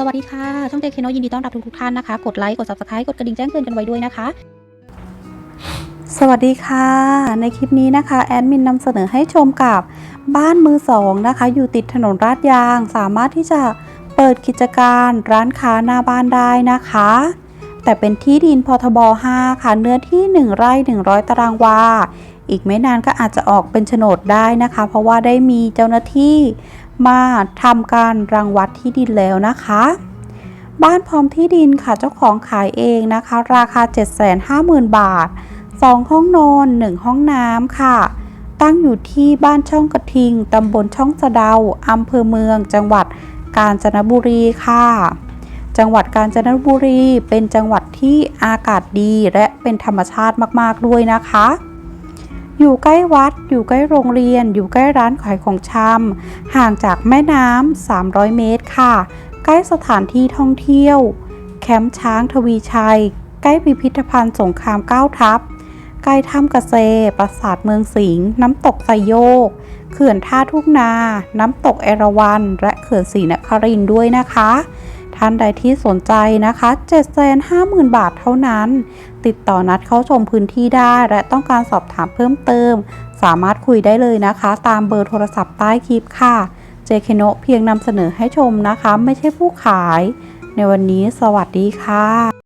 สวัสดีค่ะ ช่องเจคเคโนยินดีต้อนรับทุกทุกท่านนะคะ กดไลค์ กด subscribe กดกระดิ่งแจ้งเตือนกันไว้ด้วยนะคะ สวัสดีค่ะ ในคลิปนี้นะคะ แอดมินนำเสนอให้ชมกับบ้านมือสองนะคะ อยู่ติดถนนลาดยาง สามารถที่จะเปิดกิจการร้านค้าหน้าบ้านได้นะคะ แต่เป็นที่ดินพทบ 5 ค่ะ เนื้อที่ 1 ไร่ 100 ตารางวาอีกไม่นานก็อาจจะออกเป็นโฉนดได้นะคะ เพราะว่าได้มีเจ้าหน้าที่ มาทำการรังวัดที่ดินแล้วนะคะ บ้านพร้อมที่ดินค่ะเจ้าของขายเองนะคะ ราคา 750,000 บาท 2 ห้องนอน 1 ห้องน้ำค่ะ ตั้งอยู่ที่บ้านช่องกระทิงตำบลช่องสะเดาอำเภอเมือง จังหวัดกาญจนบุรีค่ะ จังหวัดกาญจนบุรีเป็นจังหวัดที่อากาศดีและเป็นธรรมชาติมาก ๆ ด้วยนะคะ อยู่ใกล้วัด อยู่ใกล้โรงเรียน อยู่ใกล้ร้านขายของชำห่างจากแม่น้ำ 300 เมตรค่ะ ใกล้สถานที่ท่องเที่ยว แคมป์ช้างทวีชัย ใกล้พิพิธภัณฑ์สงครามเก้าทัพ ใกล้ถ้ำกระเซ ปราสาทเมืองสิงห์ น้ำตกไซโยก เขื่อนท่าทุ่งนา น้ำตกเอราวัณ และเขื่อนศรีนครินด์ด้วยนะคะ ท่านใดที่สนใจนะคะ 750,000 บาทเท่านั้น ติดต่อนัดเข้าชมพื้นที่ได้ และต้องการสอบถามเพิ่มเติม สามารถคุยได้เลยนะคะ ตามเบอร์โทรศัพท์ใต้คลิปค่ะ เจเคโนเพียงนำเสนอให้ชมนะคะ ไม่ใช่ผู้ขาย ในวันนี้สวัสดีค่ะ